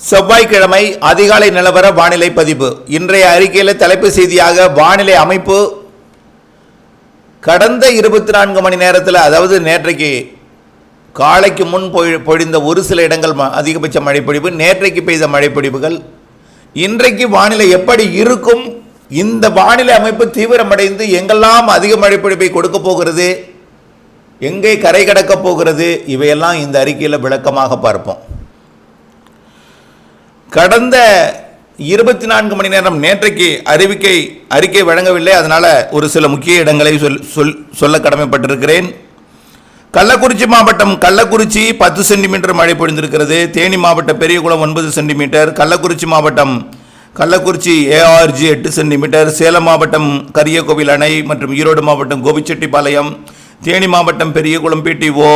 செவ்வாய்க்கிழமை அதிகாலை நிலவர வானிலை பதிவு. இன்றைய அறிக்கையில் தலைப்பு செய்தியாக வானிலை அமைப்பு. கடந்த இருபத்தி நான்கு மணி நேரத்தில் அதாவது நேற்றைக்கு காலைக்கு முன் பொழி பொழிந்த ஒரு சில இடங்கள் ம- அதிகபட்ச மழைப்பொழிவு நேற்றைக்கு பெய்த மழைப்பொழிவுகள். இன்றைக்கு வானிலை எப்படி இருக்கும்? இந்த வானிலை அமைப்பு தீவிரமடைந்து எங்கெல்லாம் அதிக மழைப்பொழிவை கொடுக்க போகிறது? எங்கே கரை கடக்கப் போகிறது? இவையெல்லாம் இந்த அறிக்கையில் விளக்கமாக பார்ப்போம். கடந்த இருபத்தி நான்கு மணி நேரம் நேற்றைக்கு அறிவிக்கை அறிக்கை வழங்கவில்லை. அதனால் ஒரு சில முக்கிய இடங்களை சொல் சொல் சொல்ல கடமைப்பட்டிருக்கிறேன். கள்ளக்குறிச்சி மாவட்டம் கள்ளக்குறிச்சி பத்து சென்டிமீட்டர் மழை பொழிந்திருக்கிறது. தேனி மாவட்டம் பெரியகுளம் ஒன்பது சென்டிமீட்டர். கள்ளக்குறிச்சி மாவட்டம் கள்ளக்குறிச்சி ஏஆர்ஜி எட்டு சென்டிமீட்டர். சேலம் மாவட்டம் கரியகோவில் அணை மற்றும் ஈரோடு மாவட்டம் கோபிச்செட்டிப்பாளையம். தேனி மாவட்டம் பெரியகுளம் பிடிஓ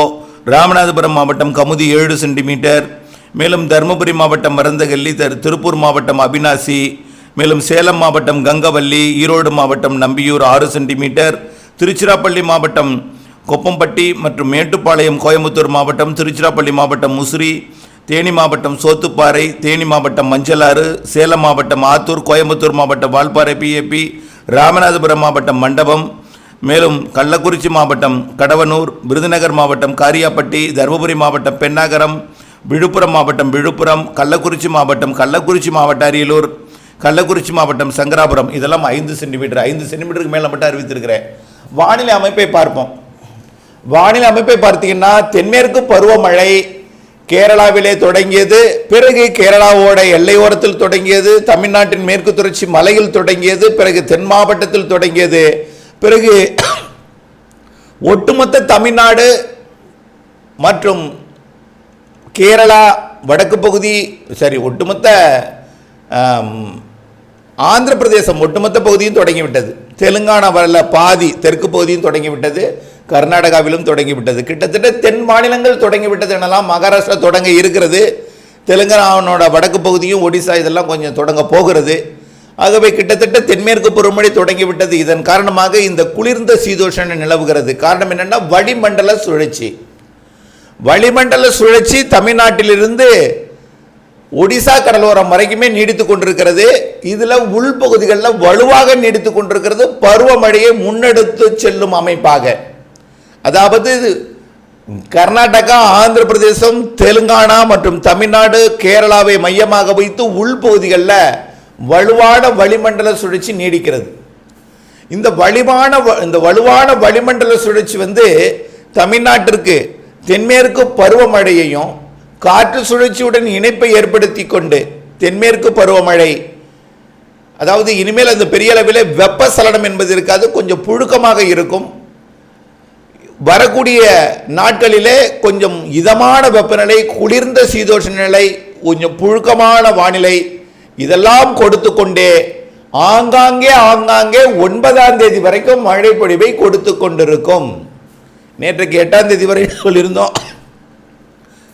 ராமநாதபுரம் மாவட்டம் கமுதி ஏழு சென்டிமீட்டர். மேலும் தருமபுரி மாவட்டம் மருந்தகல்லி திருப்பூர் மாவட்டம் அபினாசி மேலும் சேலம் மாவட்டம் கங்கவல்லி ஈரோடு மாவட்டம் நம்பியூர் ஆறு சென்டிமீட்டர் திருச்சிராப்பள்ளி மாவட்டம் கொப்பம்பட்டி மற்றும் மேட்டுப்பாளையம் கோயம்புத்தூர் மாவட்டம் திருச்சிராப்பள்ளி மாவட்டம் முசிறி தேனி மாவட்டம் சோத்துப்பாறை தேனி மாவட்டம் மஞ்சளாறு சேலம் மாவட்டம் ஆத்தூர் கோயம்புத்தூர் மாவட்டம் வால்பாறை பிஏபி ராமநாதபுரம் மாவட்டம் மண்டபம் மேலும் கள்ளக்குறிச்சி மாவட்டம் கடவனூர் விருதுநகர் மாவட்டம் காரியாப்பட்டி தருமபுரி மாவட்டம் பெண்ணாகரம் விழுப்புரம் மாவட்டம் விழுப்புரம் கள்ளக்குறிச்சி மாவட்டம் கள்ளக்குறிச்சி மாவட்ட அரியலூர் கள்ளக்குறிச்சி மாவட்டம் சங்கராபுரம். இதெல்லாம் ஐந்து சென்டிமீட்டர் ஐந்து சென்டிமீட்டருக்கு மேலே மட்டும் அறிவித்திருக்கிறேன். வானிலை அமைப்பை பார்ப்போம். வானிலை அமைப்பை பார்த்தீங்கன்னா தென்மேற்கு பருவமழை கேரளாவிலே தொடங்கியது பிறகு கேரளாவோட எல்லையோரத்தில் தொடங்கியது தமிழ்நாட்டின் மேற்கு தொடர்ச்சி மலையில் தொடங்கியது பிறகு தென் மாவட்டத்தில் தொடங்கியது பிறகு ஒட்டுமொத்த தமிழ்நாடு மற்றும் கேரளா வடக்கு பகுதி சரி ஒட்டுமொத்த ஆந்திர பிரதேசம் ஒட்டுமொத்த பகுதியும் தொடங்கிவிட்டது. தெலுங்கானா வரல பாதி தெற்கு பகுதியும் தொடங்கிவிட்டது. கர்நாடகாவிலும் தொடங்கிவிட்டது. கிட்டத்தட்ட தென் மாநிலங்கள் தொடங்கிவிட்டது எனலாம் மகாராஷ்டிரா தொடங்க இருக்கிறது. தெலுங்கானாவோட வடக்கு பகுதியும் ஒடிசா இதெல்லாம் கொஞ்சம் தொடங்க போகிறது. ஆகவே கிட்டத்தட்ட தென்மேற்கு பருவமழை தொடங்கிவிட்டது. இதன் காரணமாக இந்த குளிர்ந்த சீதோஷணம் நிலவுகிறது. காரணம் என்னென்னா வளிமண்டல சுழற்சி. வளிமண்டல சுழற்சி தமிழ்நாட்டிலிருந்து ஒடிசா கடலோரம் வரைக்குமே நீடித்து கொண்டிருக்கிறது. இதில் உள்பகுதிகளில் வலுவாக நீடித்து கொண்டிருக்கிறது. பருவமழையை முன்னெடுத்து செல்லும் அமைப்பாக. அதாவது கர்நாடகா ஆந்திர பிரதேசம் தெலுங்கானா மற்றும் தமிழ்நாடு கேரளாவை மையமாக வைத்து உள்பகுதிகளில் வலுவான வளிமண்டல சுழற்சி நீடிக்கிறது. இந்த வலிவான வ- இந்த வலுவான வளிமண்டல சுழற்சி வந்து தமிழ்நாட்டிற்கு தென்மேற்கு பருவமழையையும் காற்று சுழற்சியுடன் இணைப்பை ஏற்படுத்தி கொண்டு தென்மேற்கு பருவமழை அதாவது இனிமேல் அந்த பெரிய அளவில் வெப்பசலனம் என்பது இருக்காது கொஞ்சம் புழுக்கமாக இருக்கும். வரக்கூடிய நாட்களிலே கொஞ்சம் இதமான வெப்பநிலை குளிர்ந்த சீதோஷ நிலை கொஞ்சம் புழுக்கமான வானிலை இதெல்லாம் கொடுத்து கொண்டே ஆங்காங்கே ஆங்காங்கே ஒன்பதாம் தேதி வரைக்கும் மழை பொழிவை கொடுத்து கொண்டிருக்கும் நேற்றுக்கு எட்டாம் தேதி வரை சொல்லியிருந்தோம்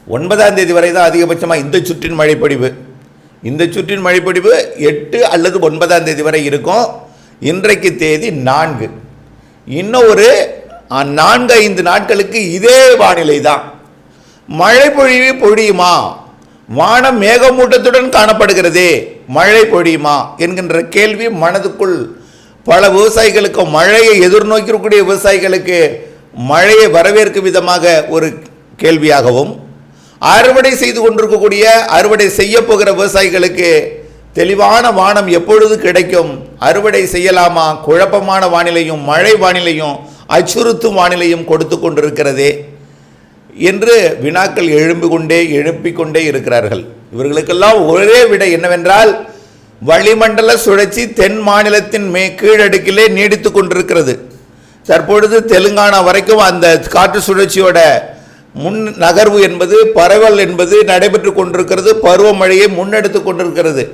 ஒன்பதாம் தேதி வரை தான் அதிகபட்சமாக இந்த சுற்றின் மழைப்பொழிவு இந்த சுற்றின் மழைப்பொழிவு எட்டு அல்லது ஒன்பதாம் தேதி வரை இருக்கும். இன்றைக்கு தேதி நான்கு. இன்னும் ஒரு நான்கு ஐந்து நாட்களுக்கு இதே வானிலை தான். மழை பொழிவு பொழியுமா? வானம் மேகமூட்டத்துடன் காணப்படுகிறதே. மழை பொழியுமா? என்கின்ற கேள்வி மனதுக்குள் பல விவசாயிகளுக்கு மழையை எதிர்நோக்கியிருக்கக்கூடிய விவசாயிகளுக்கு மழையை வரவேற்கும் விதமாக ஒரு கேள்வியாகவும் அறுவடை செய்து கொண்டிருக்கக்கூடிய அறுவடை செய்ய போகிற விவசாயிகளுக்கு தெளிவான வானம் எப்பொழுது கிடைக்கும்? அறுவடை செய்யலாமா? குழப்பமான வானிலையும் மழை வானிலையும் அச்சுறுத்தும் வானிலையும் கொடுத்து கொண்டிருக்கிறதே என்று வினாக்கள் எழும்பு கொண்டே எழுப்பிக் கொண்டே இருக்கிறார்கள். இவர்களுக்கெல்லாம் ஒரே விடை என்னவென்றால் வளிமண்டல சுழற்சி தென் மாநிலத்தின் மே கீழடுக்கிலே நீடித்து கொண்டிருக்கிறது. தற்பொழுது தெலுங்கானா வரைக்கும் அந்த காற்று சுழற்சியோட முன் நகர்வு என்பது பரவல் என்பது நடைபெற்று கொண்டிருக்கிறது பருவமழையை முன்னெடுத்து கொண்டிருக்கிறது.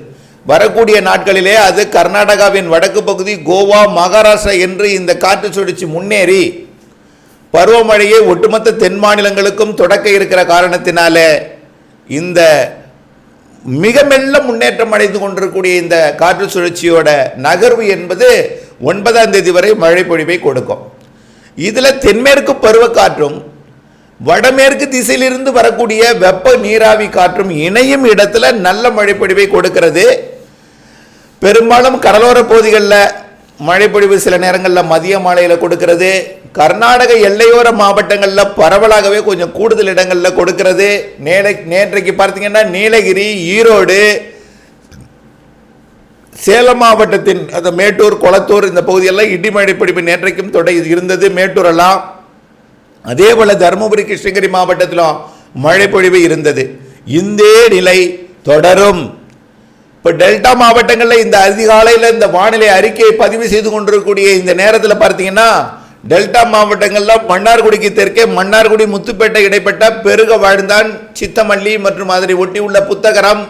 வரக்கூடிய நாட்களிலே அது கர்நாடகாவின் வடக்கு பகுதி கோவா மகாராஷ்டிரா என்று இந்த காற்று சுழற்சி முன்னேறி பருவமழையை ஒட்டுமொத்த தென் மாநிலங்களுக்கும் தொடக்க இருக்கிற காரணத்தினால இந்த மிக மெல்ல முன்னேற்றம் அடைந்து கொண்டிருக்கக்கூடிய இந்த காற்று சுழற்சியோட நகர்வு என்பது ஒன்பதாம் தேதி வரை மழை பொழிவை கொடுக்கும். இதில் தென்மேற்கு பருவக்காற்றும் வடமேற்கு திசையிலிருந்து வரக்கூடிய வெப்ப நீராவி காற்றும் இணையும் இடத்துல நல்ல மழைப்பொழிவை கொடுக்கிறது. பெரும்பாலும் கடலோர பகுதிகளில் மழைப்பொழிவு சில நேரங்களில் மதிய மாலையில் கொடுக்கிறது. கர்நாடக எல்லையோர மாவட்டங்களில் பரவலாகவே கொஞ்சம் கூடுதல் இடங்களில் கொடுக்கிறது. நேலை நேற்றைக்கு பார்த்தீங்கன்னா நீலகிரி ஈரோடு சேலம் மாவட்டத்தின் அந்த மேட்டூர் கொளத்தூர் இந்த பகுதியெல்லாம் இடி பிடிப்பு நேற்றைக்கும் தொடை இருந்தது. மேட்டூர் எல்லாம் அதே போல தருமபுரி கிருஷ்ணகிரி மாவட்டத்திலும் மழை பொழிவு இருந்தது. இந்த நிலை தொடரும். இப்போ டெல்டா மாவட்டங்களில் இந்த அதிகாலையில் இந்த வானிலை அறிக்கையை பதிவு செய்து கொண்டிருக்கக்கூடிய இந்த நேரத்தில் பார்த்தீங்கன்னா டெல்டா மாவட்டங்களில் மன்னார்குடிக்கு தெற்கே மன்னார்குடி முத்துப்பேட்டை இடைப்பட்ட பெருக வாழ்ந்தான் சித்தமல்லி மற்றும் அதனை ஒட்டி உள்ள புத்தகரம்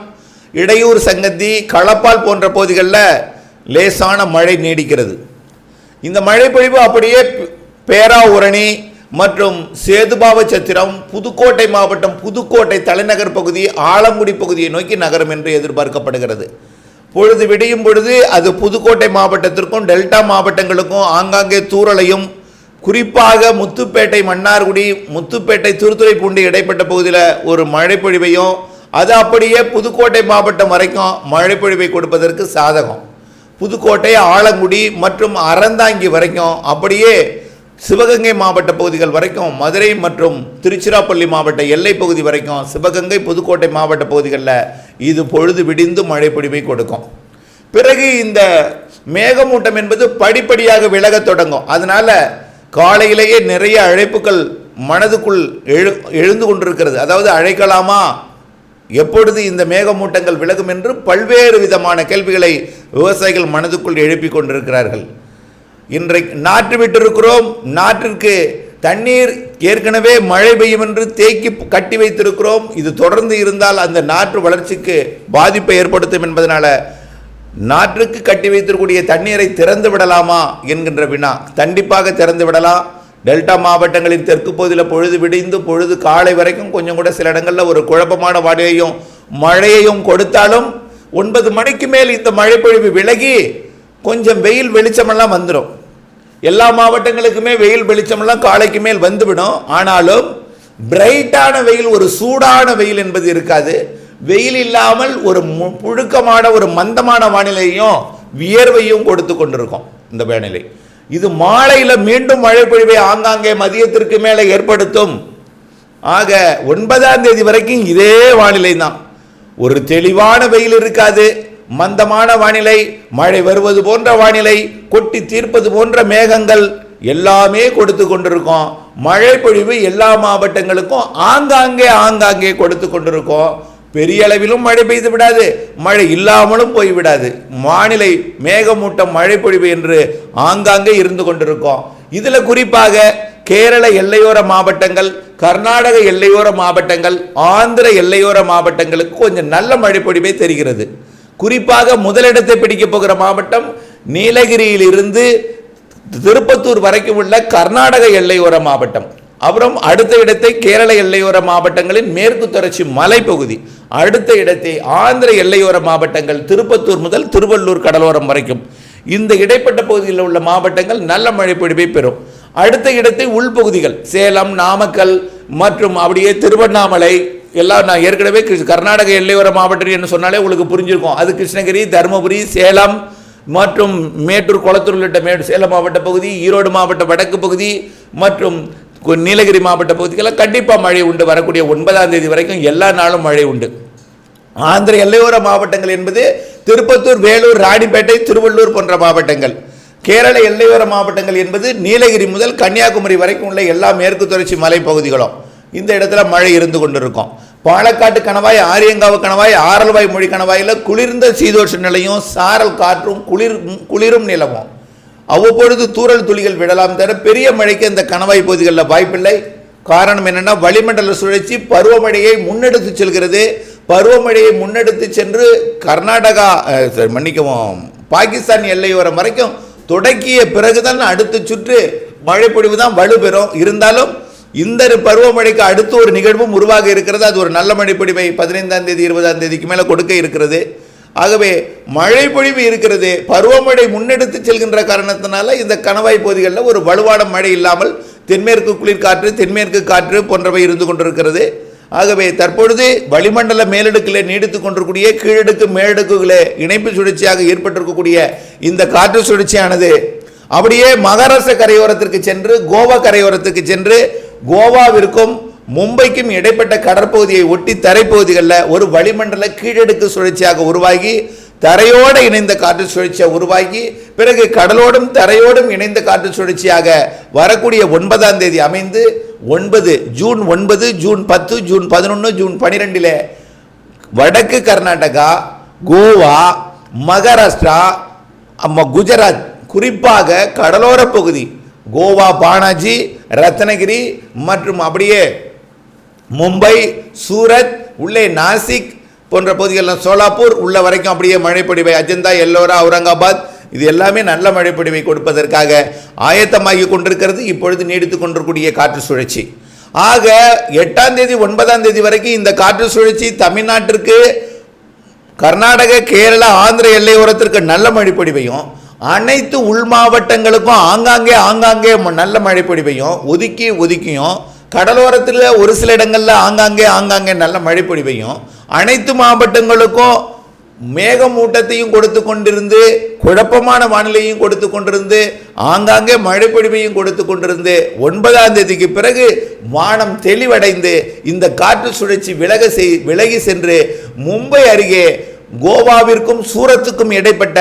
இடையூர் சங்கத்தி களப்பால் போன்ற பகுதிகளில் லேசான மழை நீடிக்கிறது. இந்த மழை பொழிவு அப்படியே பேராவூரணி மற்றும் சேதுபாவ சத்திரம் புதுக்கோட்டை மாவட்டம் புதுக்கோட்டை தலைநகர் பகுதி ஆலங்குடி பகுதியை நோக்கி நகரம் என்று எதிர்பார்க்கப்படுகிறது. பொழுது விடியும் பொழுது அது புதுக்கோட்டை மாவட்டத்திற்கும் டெல்டா மாவட்டங்களுக்கும் ஆங்காங்கே தூறலையும் குறிப்பாக முத்துப்பேட்டை மன்னார்குடி முத்துப்பேட்டை திருத்துறைப்பூண்டி இடைப்பட்ட பகுதியில் ஒரு மழை பொழிவையும் அது அப்படியே புதுக்கோட்டை மாவட்டம் வரைக்கும் மழை பொழிவை கொடுப்பதற்கு சாதகம். புதுக்கோட்டை ஆலங்குடி மற்றும் அறந்தாங்கி வரைக்கும் அப்படியே சிவகங்கை மாவட்ட பகுதிகள் வரைக்கும் மதுரை மற்றும் திருச்சிராப்பள்ளி மாவட்ட எல்லை பகுதி வரைக்கும் சிவகங்கை புதுக்கோட்டை மாவட்ட பகுதிகளில் இது பொழுது விடிந்து மழை பொழிவை கொடுக்கும். பிறகு இந்த மேகமூட்டம் என்பது படிப்படியாக விலகத் தொடங்கும். அதனால் காலையிலேயே நிறைய அழைப்புகள் மனதுக்குள் எழு எழுந்து கொண்டிருக்கிறது. அதாவது அழைக்கலாமா? எப்பொழுது இந்த மேகமூட்டங்கள் விலகும் என்று பல்வேறு விதமான கேள்விகளை விவசாயிகள் மனதுக்குள் எழுப்பிக் கொண்டிருக்கிறார்கள். இன்றைக்கு நாற்று விட்டிருக்கிறோம் நாற்றிற்கு தண்ணீர் ஏற்கனவே மழை பெய்யும் என்று தேக்கி கட்டி வைத்திருக்கிறோம். இது தொடர்ந்து இருந்தால் அந்த நாற்று வளர்ச்சிக்கு பாதிப்பை ஏற்படுத்தும் என்பதனால் நாற்றுக்கு கட்டி வைத்திருக்கக்கூடிய தண்ணீரை திறந்து விடலாமா என்கின்ற வினா. கண்டிப்பாக திறந்து விடலாம். டெல்டா மாவட்டங்களின் தெற்கு பகுதியில் பொழுது விடிந்து பொழுது காலை வரைக்கும் கொஞ்சம் கூட சில இடங்களில் ஒரு குழப்பமான வானிலையும் மழையையும் கொடுத்தாலும் ஒன்பது மணிக்கு மேல் இந்த மழைப்பொழிவு விலகி கொஞ்சம் வெயில் வெளிச்சமெல்லாம் வந்துடும் எல்லா மாவட்டங்களுக்குமே வெயில் வெளிச்சமெல்லாம் காலைக்கு மேல் வந்துவிடும். ஆனாலும் பிரைட்டான வெயில் ஒரு சூடான வெயில் என்பது இருக்காது. வெயில் இல்லாமல் ஒரு மு- புழுக்கமான ஒரு மந்தமான வானிலையும் வியர்வையும் கொடுத்து கொண்டிருக்கும் இந்த வானிலை. இது மாலையில் மீண்டும் மழை பொழிவை ஆங்காங்கே மதியத்திற்கு மேலே ஏற்படுத்தும். ஆக ஒன்பதாம் தேதி வரைக்கும் இதே வானிலை தான். ஒரு தெளிவான வெயில் இருக்காது. மந்தமான வானிலை மழை வருவது போன்ற வானிலை கொட்டி தீர்ப்பது போன்ற மேகங்கள் எல்லாமே கொடுத்து கொண்டிருக்கோம். மழை பொழிவு எல்லா மாவட்டங்களுக்கும் ஆங்காங்கே ஆங்காங்கே கொடுத்து கொண்டிருக்கோம். பெரிய அளவிலும் மழை பெய்து விடாது. மழை இல்லாமலும் போய்விடாது வானிலை மேகமூட்டம் மழை பொழிவு என்று ஆங்காங்கே இருந்து கொண்டிருக்கோம். இதில் குறிப்பாக கேரள எல்லையோர மாவட்டங்கள் கர்நாடக எல்லையோர மாவட்டங்கள் ஆந்திர எல்லையோர மாவட்டங்களுக்கு கொஞ்சம் நல்ல மழை பொழிவே தெரிகிறது. குறிப்பாக முதலிடத்தை பிடிக்கப் போகிற மாவட்டம் நீலகிரியிலிருந்து திருப்பத்தூர் வரைக்கும் உள்ள கர்நாடக எல்லையோர மாவட்டம். அப்புறம் அடுத்த இடத்தை கேரள எல்லையோர மாவட்டங்களின் மேற்கு தொடர்ச்சி மலைப்பகுதி அடுத்த இடத்தை ஆந்திர எல்லையோர மாவட்டங்கள் திருப்பத்தூர் முதல் திருவள்ளூர் கடலோரம் வரைக்கும். இந்த இடைப்பட்ட பகுதியில் உள்ள மாவட்டங்கள் நல்ல மழை பொழிவை பெறும். அடுத்த இடத்தை உள்பகுதிகள் சேலம் நாமக்கல் மற்றும் அப்படியே திருவண்ணாமலை எல்லாம் நான் ஏற்கனவே கர்நாடக எல்லையோர மாவட்டம் என்று சொன்னாலே உங்களுக்கு புரிஞ்சிருக்கும். அது கிருஷ்ணகிரி தருமபுரி சேலம் மற்றும் மேட்டூர் குளத்தூர் உள்ளிட்ட மே சேலம் மாவட்ட பகுதி ஈரோடு மாவட்ட வடக்கு பகுதி மற்றும் நீலகிரி மாவட்ட பகுதிக்கெல்லாம் கண்டிப்பாக மழை உண்டு. வரக்கூடிய ஒன்பதாம் தேதி வரைக்கும் எல்லா நாளும் மழை உண்டு. ஆந்திர எல்லையோர மாவட்டங்கள் என்பது திருப்பத்தூர் வேலூர் ராணிப்பேட்டை திருவள்ளூர் போன்ற மாவட்டங்கள். கேரள எல்லையோர மாவட்டங்கள் என்பது நீலகிரி முதல் கன்னியாகுமரி வரைக்கும் உள்ள எல்லா மேற்கு தொடர்ச்சி மலைப்பகுதிகளும் இந்த இடத்துல மழை இருந்து கொண்டிருக்கும். பாலக்காட்டு கணவாய் ஆரியங்காவு கணவாய் ஆரல்வாய் மொழி கணவாயில் குளிர்ந்த சீதோஷ நிலையும் சாரல் காற்றும் குளிர் குளிரும் நிலவும் அவ்வப்பொழுது தூறல் துளிகள் விடலாம் தவிர பெரிய மழைக்கு இந்த கணவாய் பகுதிகளில் வாய்ப்பில்லை. காரணம் என்னென்னா வளிமண்டல சுழற்சி பருவமழையை முன்னெடுத்து செல்கிறது. பருவமழையை முன்னெடுத்து சென்று கர்நாடகா மன்னிக்கவும் பாகிஸ்தான் எல்லையோரம் வரைக்கும் தொடக்கிய பிறகுதான் அடுத்த சுற்று மழைப்பொழிவு தான் வலுப்பெறும். இருந்தாலும் இந்த ஒரு பருவமழைக்கு அடுத்து ஒரு நிகழ்வும் உருவாக இருக்கிறது. அது ஒரு நல்ல மழைப்பொழிவை பதினைந்தாம் தேதி இருபதாம் தேதிக்கு மேலே கொடுக்க இருக்கிறது. ஆகவே மழை பொழிவு இருக்கிறது பருவமழை முன்னெடுத்து செல்கின்ற காரணத்தினால இந்த கணவாய் பகுதிகளில் ஒரு வலுவான மழை இல்லாமல் தென்மேற்கு குளிர்காற்று தென்மேற்கு காற்று போன்றவை இருந்து கொண்டிருக்கிறது. ஆகவே தற்பொழுது வளிமண்டல மேலடுக்கிலே நீடித்துக் கொண்டிருக்கூடிய கீழடுக்கு மேலடுக்குகளே இணைப்பு சுழற்சியாக ஏற்பட்டிருக்கக்கூடிய இந்த காற்று சுழற்சியானது அப்படியே மகாராஷ்டிர கரையோரத்திற்கு சென்று கோவா கரையோரத்துக்கு சென்று கோவாவிற்கும் மும்பைக்கும் இடைப்பட்ட கடற்பகுதியை ஒட்டி தரைப்பகுதிகளில் ஒரு வளிமண்டல கீழடுக்கு சுழற்சியாக உருவாகி தரையோடு இணைந்த காற்று சுழற்சியாக உருவாகி பிறகு கடலோடும் தரையோடும் இணைந்த காற்று சுழற்சியாக வரக்கூடிய ஒன்பதாம் தேதி அமைந்து ஒன்பது ஜூன் ஒன்பது ஜூன் பத்து ஜூன் பதினொன்று ஜூன் பனிரெண்டில் வடக்கு கர்நாடகா கோவா மகாராஷ்டிரா அம்ம குஜராத் குறிப்பாக கடலோர பகுதி கோவா பானாஜி ரத்னகிரி மற்றும் அப்படியே மும்பை சூரத் உள்ளே நாசிக் போன்ற பகுதிகளில் சோலாப்பூர் உள்ள வரைக்கும் அப்படியே மழைப்பொழிவை. அஜந்தா எல்லோரா அவுரங்காபாத் இது எல்லாமே நல்ல மழைப்பொழிவை கொடுப்பதற்காக ஆயத்தமாகி கொண்டிருக்கிறது. இப்பொழுது நீடித்துக் கொண்டிருக்கூடிய காற்று சுழற்சி. ஆக எட்டாம் தேதி ஒன்பதாம் தேதி வரைக்கும் இந்த காற்று சுழற்சி தமிழ்நாட்டிற்கு கர்நாடக கேரளா ஆந்திர எல்லையோரத்திற்கு நல்ல மழைப்பொடிவையும் அனைத்து உள் மாவட்டங்களுக்கும் ஆங்காங்கே ஆங்காங்கே ம- நல்ல மழைப்பொடிவையும் ஒதுக்கி ஒதுக்கியும் கடலோரத்தில் ஒரு சில இடங்களில் ஆங்காங்கே ஆங்காங்கே நல்ல மழைப்பொழிவையும் அனைத்து மாவட்டங்களுக்கும் மேகமூட்டத்தையும் கொடுத்து கொண்டிருந்து குழப்பமான வானிலையும் கொடுத்து கொண்டிருந்து ஆங்காங்கே மழைப்பொழிவையும் கொடுத்து கொண்டிருந்து ஒன்பதாம் தேதிக்கு பிறகு வானம் தெளிவடைந்து இந்த காற்று சுழற்சி விலக செய் விலகி சென்று மும்பை அருகே கோவாவிற்கும் சூரத்துக்கும் இடைப்பட்ட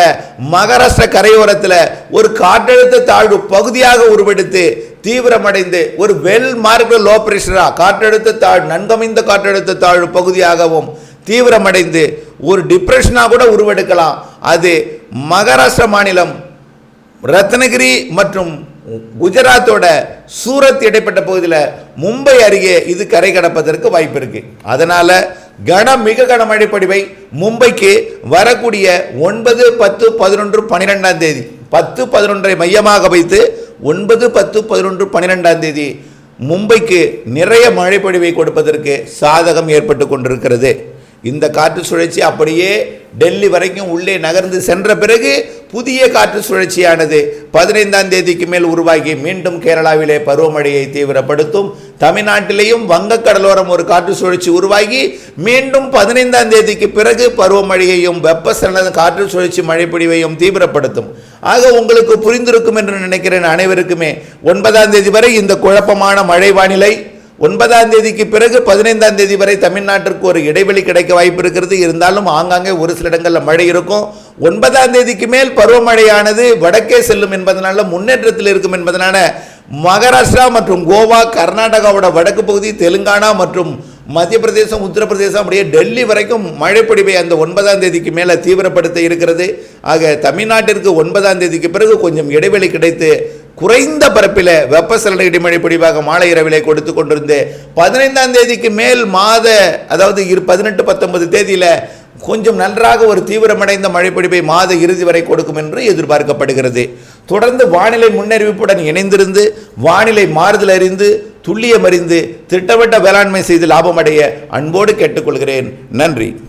மகாராஷ்டிர கரையோரத்தில் ஒரு காற்றழுத்த தாழ்வு பகுதியாக உருவெடுத்து தீவிரமடைந்து ஒரு வெல் மார்க்க லோ பிரஷரா காற்றழுத்த தாழ் நன்கமைந்த காற்றழுத்த தாழ்வு பகுதியாகவும் தீவிரமடைந்து ஒரு டிப்ரெஷனாக கூட உருவெடுக்கலாம். அது மகாராஷ்டிர மாநிலம் ரத்னகிரி மற்றும் குஜராத்தோட சூரத் இடைப்பட்ட பகுதியில் மும்பை அருகே இது கரை கடப்பதற்கு வாய்ப்பு இருக்கு. அதனால கன மிக கன பொழிவை மும்பைக்கு வரக்கூடிய ஒன்பது பத்து பதினொன்று பன்னிரெண்டாம் தேதி பத்து பதினொன்றை மையமாக வைத்து ஒன்பது பத்து பதினொன்று பன்னிரெண்டாம் தேதி மும்பைக்கு நிறைய மழை பொழிவை கொடுப்பதற்கு சாதகம் ஏற்பட்டு கொண்டிருக்கிறது. இந்த காற்று சுழற்சி அப்படியே டெல்லி வரைக்கும் உள்ளே நகர்ந்து சென்ற பிறகு புதிய காற்று சுழற்சியானது பதினைந்தாம் தேதிக்கு மேல் உருவாகி மீண்டும் கேரளாவிலே பருவமழையை தீவிரப்படுத்தும். தமிழ்நாட்டிலேயும் வங்கக்கடலோரம் ஒரு காற்று சுழற்சி உருவாகி மீண்டும் பதினைந்தாம் தேதிக்கு பிறகு பருவமழையையும் வெப்பசலன காற்று சுழற்சி மழைப்பொழிவையும் தீவிரப்படுத்தும். ஆக உங்களுக்கு புரிந்திருக்கும் என்று நினைக்கிறேன் அனைவருக்குமே. ஒன்பதாம் தேதி வரை இந்த குழப்பமான மழை வானிலை ஒன்பதாம் தேதிக்கு பிறகு பதினைந்தாம் தேதி வரை தமிழ்நாட்டிற்கு ஒரு இடைவெளி கிடைக்க வாய்ப்பு இருக்கிறது. இருந்தாலும் ஆங்காங்கே ஒரு சில இடங்களில் மழை இருக்கும். ஒன்பதாம் தேதிக்கு மேல் பருவமழையானது வடக்கே செல்லும் என்பதனால முன்னேற்றத்தில் இருக்கும் என்பதனால மகாராஷ்டிரா மற்றும் கோவா கர்நாடகாவோட வடக்கு பகுதி தெலுங்கானா மற்றும் மத்திய பிரதேசம் உத்தரப்பிரதேசம் அப்படியே டெல்லி வரைக்கும் மழைப்பொடிவை அந்த ஒன்பதாம் தேதிக்கு மேலே தீவிரப்படுத்த இருக்கிறது. ஆக தமிழ்நாட்டிற்கு ஒன்பதாம் தேதிக்கு பிறகு கொஞ்சம் இடைவெளி கிடைத்து குறைந்த பரப்பில் வெப்பசலன இடிமழை பொழிவாக மாலை இரவிலை கொடுத்து கொண்டிருந்து பதினைந்தாம் தேதிக்கு மேல் மாத அதாவது இரு பதினெட்டு பத்தொன்பது தேதியில் கொஞ்சம் நன்றாக ஒரு தீவிரமடைந்த மழைப்பொழிவை மாத இறுதி வரை கொடுக்கும் என்று எதிர்பார்க்கப்படுகிறது. தொடர்ந்து வானிலை முன்னறிவிப்புடன் இணைந்திருந்து வானிலை மாறுதல் அறிந்து துல்லியம் அறிந்து திட்டமிட்ட வேளாண்மை செய்து லாபமடைய அன்போடு கேட்டுக்கொள்கிறேன். நன்றி.